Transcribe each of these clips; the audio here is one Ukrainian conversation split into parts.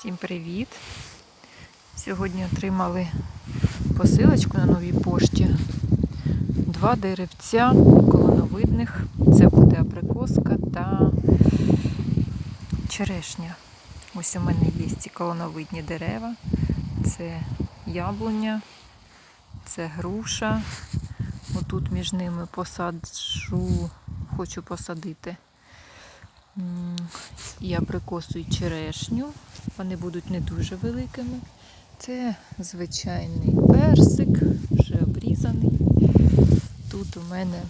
Всім привіт! Сьогодні отримали посилочку на новій пошті. Два деревця колоновидних. Це буде абрикоска та черешня. Ось у мене є ці колоновидні дерева. Це яблуня, це груша. Отут між ними посаджу, хочу посадити і абрикосу, і черешню. Вони будуть не дуже великими. Це звичайний персик, вже обрізаний. Тут у мене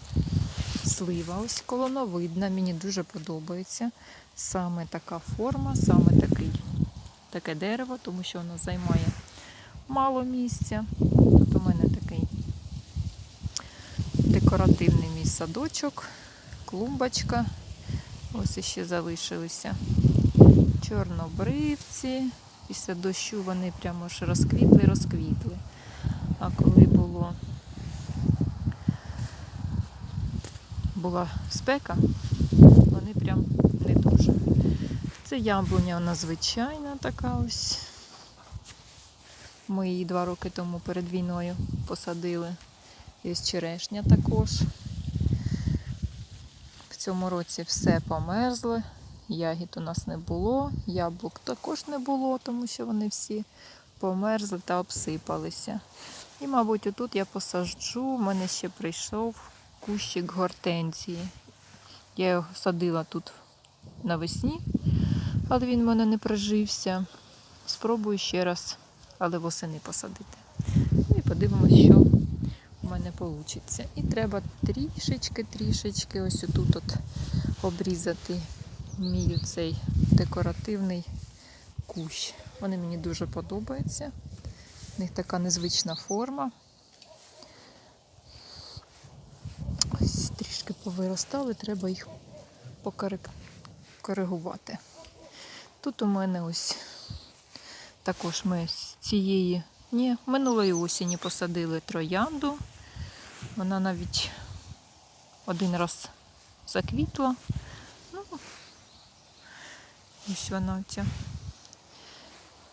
слива, ось колоновидна, мені дуже подобається. Саме така форма, саме такий, таке дерево, тому що воно займає мало місця. Тут у мене такий декоративний мій садочок, клумбочка. Ось іще залишилися чорнобривці. Після дощу вони прямо ж розквітли, розквітли. А коли було була спека, вони прям не дуже. Це яблуня, вона звичайна така ось. Ми її два роки тому перед війною посадили. Ось черешня також. В цьому році все померзло. Ягід у нас не було, яблук також не було, тому що вони всі померзли та обсипалися. І, мабуть, отут я посаджу. У мене ще прийшов кущик гортензії. Я його садила тут навесні, але він в мене не прижився. Спробую ще раз, але восени посадити. Ну і подивимось, що у мене вийде. І треба трішечки-трішечки ось отут от обрізати мій цей декоративний кущ. Вони мені дуже подобаються. У них така незвична форма. Ось трішки повиростали, треба їх покоригувати. Тут у мене ось також ми з цієї, ні, минулої осені посадили троянду. Вона навіть один раз заквітла. Ну, ось вона ця.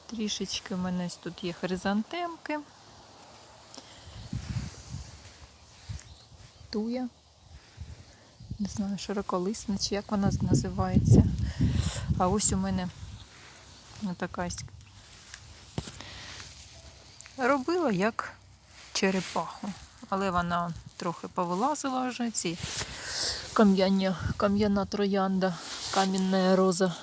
Трішечки в мене тут є хризантемки. Туя. Не знаю, широколисна, чи як вона називається. А ось у мене така робила як черепаху. Але вона трохи повилазила вже ці кам'яна троянда, камінна роза.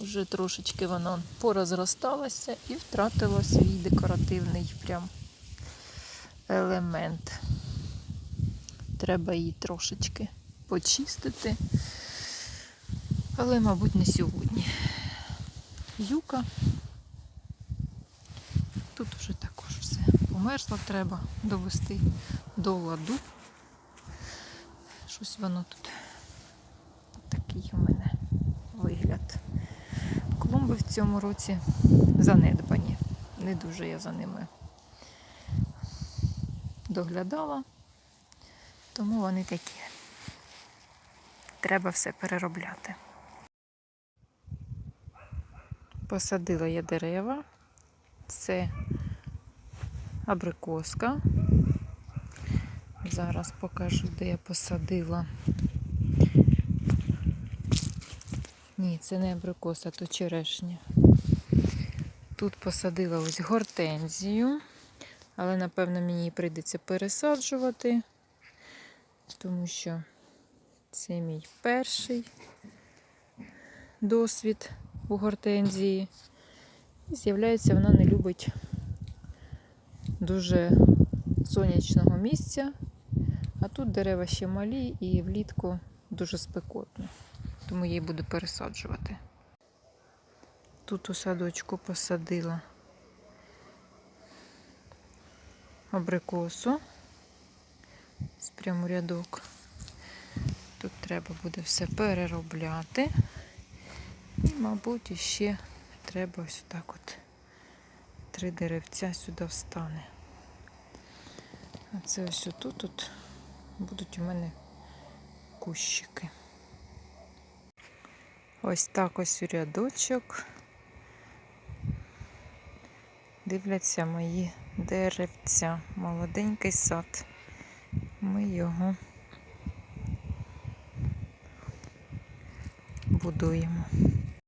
Вже трошечки вона порозросталася і втратила свій декоративний прям елемент. Треба її трошечки почистити. Але, мабуть, не сьогодні. Юка. Тут вже також все померзло, треба довести до ладу. Щось воно тут такий у мене вигляд. Клумби в цьому році занедбані. Не дуже я за ними доглядала, тому вони такі. Треба все переробляти. Посадила я дерева. Це абрикоска. Зараз покажу, де я посадила. Ні, це не абрикоса, то черешня. Тут посадила ось гортензію, але, напевно, мені її прийдеться пересаджувати, тому що це мій перший досвід у гортензії. З'являється, вона не любить дуже сонячного місця, а тут дерева ще малі і влітку дуже спекотно, тому її буду пересаджувати. Тут у садочку посадила абрикосу з прямо рядок. Тут треба буде все переробляти. І, мабуть, іще треба ось так от три деревця сюди встане. А це ось отут от будуть у мене кущики. Ось так ось у рядочок. Дивляться мої деревця. Молоденький сад. Ми його будуємо.